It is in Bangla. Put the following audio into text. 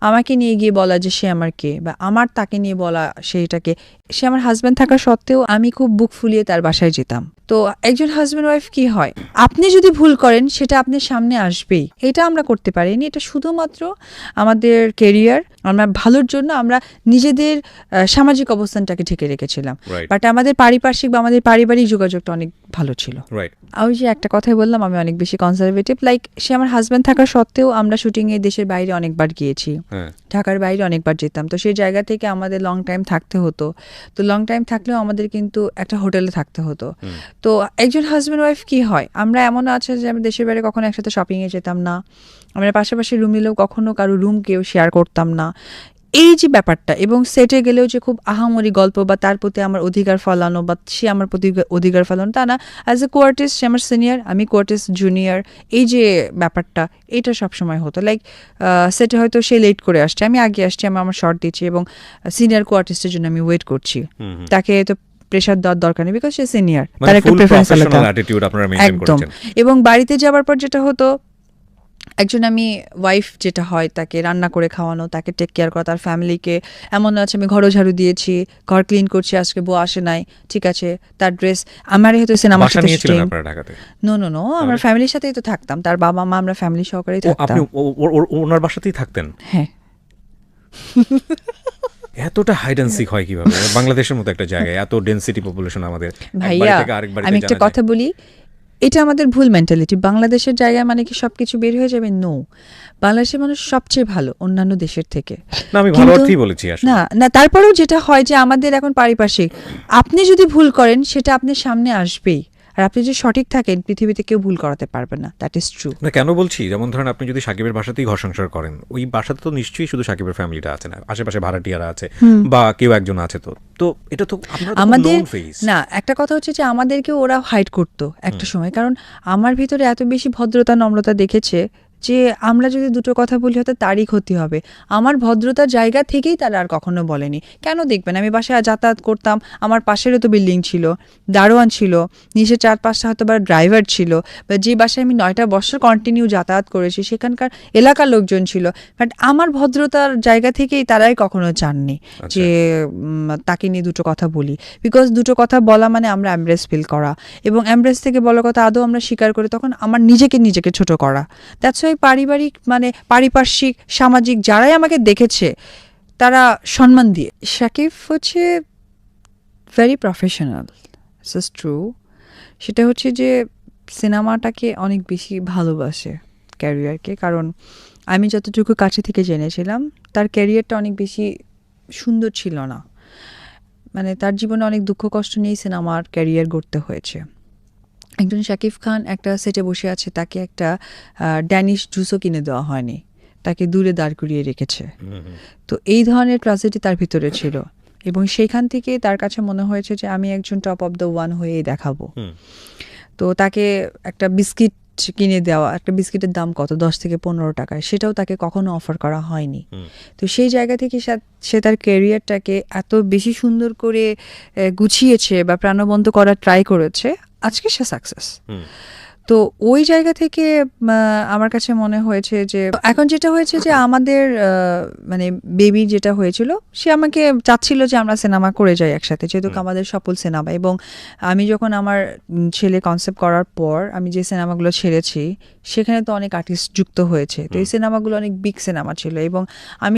আমাকে নিয়ে গিয়ে বলা যে সে আমার কে বা আমার তাকে নিয়ে বলা সেইটাকে, সে আমার হাজব্যান্ড থাকা সত্ত্বেও আমি খুব বুক ফুলিয়ে তার বাসায় যেতাম। তো একজন হাজব্যান্ড ওয়াইফ কি হয়? আপনি যদি ভুল করেন, সেটা আপনার সামনে আসবেই। এটা আমরা করতে পারিনি। এটা শুধুমাত্র আমাদের কেরিয়ার আমরা ভালোর জন্য আমরা নিজেদের সামাজিক অবস্থানটাকে ঠেকে রেখেছিলাম। বাট আমাদের পারিপার্শ্বিক বা আমাদের পারিবারিক যোগাযোগটা অনেক ভালো ছিল। আমি ওই যে একটা কথাই বললাম আমি অনেক বেশি কনজারভেটিভ লাইক সে আমার হাজব্যান্ড থাকা সত্ত্বেও আমরা শুটিংয়ে দেশের বাইরে অনেকবার গিয়েছি। হ্যাঁ। ঢাকার বাইরে অনেকবার যেতাম। তো সেই জায়গা থেকে আমাদের লং টাইম থাকতে হতো। তো লং টাইম থাকলেও আমাদের কিন্তু একটা হোটেলে থাকতে হতো। তো একজন হাজব্যান্ড ওয়াইফ কি হয়? আমরা এমন আছে যে আমি দেশের বাইরে কখনো একসাথে শপিংয়ে যেতাম না। আমরা পাশাপাশি রুম নিলেও কখনো কারও রুম কেউ শেয়ার করতাম না। এই যে ব্যাপারটা এবং সেটে গেলেও যে খুব আহামরি গল্প বা তার প্রতি আমার অধিকার ফলানো বা সে আমার প্রতি অধিকার ফলানো তা না। অ্যাজ এ কোয়ার্টিস্ট সে আমার সিনিয়র আমি কোয়ার্টিস্ট জুনিয়র এই যে ব্যাপারটা এটা সবসময় হতো। লাইক সেটে হয়তো সে লেট করে আসছে আমি আগে আসছি আমি আমার শর্ট দিচ্ছি এবং সিনিয়র কোয়ার্টিস্টের জন্য আমি ওয়েট করছি। তাকে তো প্রেশার দেওয়ার দরকার নেই বিকজ সে সিনিয়র মানে তার একটা প্রেফারেন্স আলাদা। একদম। এবং বাড়িতে যাওয়ার পর যেটা হতো একজন আমি ওয়াইফ যেটা হয় তাকে রান্না করে খাওয়ানো তাকে টেক কেয়ার করা তার ফ্যামিলিকে এমন আছে আমি ঘরও ঝাড়ু দিয়েছি ঘর ক্লিন করছি আজকে বউ আসে নাই ঠিক আছে তার ড্রেস আমার হয়তো সিনেমার সাথে নো নো নো আমরা ফ্যামিলির সাথেই তো থাকতাম তার বাবা মা আমরা ফ্যামিলি সহকারেই থাকতাম। আপনি ওনার বাসাতেই থাকতেন? হ্যাঁ। এতটা হাইড অ্যান্ড সিক হয় কীভাবে? বাংলাদেশের মতো একটা জায়গায় এত ডেনসিটি পপুলেশন আমাদের। ভাইয়া আমি একটা কথা বলি এটা আমাদের ভুল মেন্টালিটি বাংলাদেশের জায়গায় মানে কি সবকিছু বের হয়ে যাবে? নো বাংলাদেশের মানুষ সবচেয়ে ভালো অন্যান্য দেশের থেকে। না আমি ভালো কিন্তু- অর্থেই বলেছি না না তারপরেও যেটা হয় যে আমাদের এখন পারিপার্শ্বিক আপনি যদি ভুল করেন সেটা আপনি সামনে আসবেই। আর আপনি যদি সঠিক থাকেন পৃথিবীতে কেউ ভুল করাতে পারবে না। দ্যাট ইজ ট্রু না কেন বলছি? যেমন ধরেন আপনি যদি সাকিবের বাসাতেই ঘর সংসার করেন ওই বাসাতে তো নিশ্চয়ই শুধু সাকিবের ফ্যামিলিটা আছে না আশেপাশে ভাড়াটিয়ারা আছে বা কেউ একজন আছে তো। তো এটা তো আমাদের না একটা কথা হচ্ছে যে আমাদেরকে ওরা হাইড করতো একটা সময়। কারণ আমার ভিতরে এত বেশি ভদ্রতা নম্রতা দেখেছে যে আমরা যদি দুটো কথা বলি হয়তো তারই ক্ষতি হবে। আমার ভদ্রতার জায়গা থেকেই তারা আর কখনো বলেনি। কেন দেখবেন? আমি বাসায় যাতায়াত করতাম আমার পাশেরও তো বিল্ডিং ছিল দারোয়ান ছিল নিচে চার পাঁচটা হয়তো বা ড্রাইভার ছিল বা যে বাসায় আমি নয়টা বছর কন্টিনিউ যাতায়াত করেছি সেখানকার এলাকার লোকজন ছিল। বাট আমার ভদ্রতার জায়গা থেকেই তারাই কখনো চাননি যে তাকে নিয়ে দুটো কথা বলি। বিকজ দুটো কথা বলা মানে আমরা অ্যাম্ব্রেস ফিল করা। এবং অ্যাম্ব্রেস থেকে বলা কথা আদৌ আমরা স্বীকার করি তখন আমার নিজেকে নিজেকে ছোট করা। দ্যাটস ওয়াই পারিবারিক মানে পারিপার্শ্বিক, সামাজিক যারাই আমাকে দেখেছে, তারা সম্মান দিয়ে শাকিব হচ্ছে ভেরি প্রফেশনাল ইস ট্রু সেটা হচ্ছে যে সিনেমাটাকে অনেক বেশি ভালোবাসে ক্যারিয়ারকে, কারণ আমি যতটুকু কাছে থেকে জেনেছিলাম, তার ক্যারিয়ারটা অনেক বেশি সুন্দর ছিল না। মানে তার জীবনে অনেক দুঃখ কষ্ট নিয়েই সিনেমার ক্যারিয়ার গড়তে হয়েছে। একজন শাকিব খান একটা সেটে বসে আছে তাকে একটা ড্যানিশ জুসও কিনে দেওয়া হয়নি। তাকে দূরে দাঁড় করিয়ে রেখেছে। তো এই ধরনের ট্রাজেডি তার ভিতরে ছিল। এবং সেইখান থেকে তার কাছে মনে হয়েছে যে আমি একজন টপ অফ দ্য ওয়ান হয়েই দেখাবো। তো তাকে একটা বিস্কিট কিনে দেওয়া একটা বিস্কিটের দাম কত? দশ থেকে পনেরো টাকায়। সেটাও তাকে কখনো অফার করা হয়নি। তো সেই জায়গা থেকে সা- সে তার ক্যারিয়ারটাকে এত বেশি সুন্দর করে গুছিয়েছে বা প্রাণবন্ত করার ট্রাই করেছে আজকে সে সাকসেস তো ওই জায়গা থেকে আমার কাছে মনে হয়েছে যে এখন যেটা হয়েছে যে আমাদের মানে বেবি যেটা হয়েছিল সে আমাকে চাচ্ছিল যে আমরা সিনেমা করে যাই একসাথে যেহেতু আমাদের সফল সিনেমা এবং আমি যখন আমার ছেলে কনসেপ্ট করার পর আমি যে সিনেমাগুলো ছেড়েছি সেখানে তো অনেক আর্টিস্ট যুক্ত হয়েছে। তো এই সিনেমাগুলো অনেক বিগ সিনেমা ছিল। এবং আমি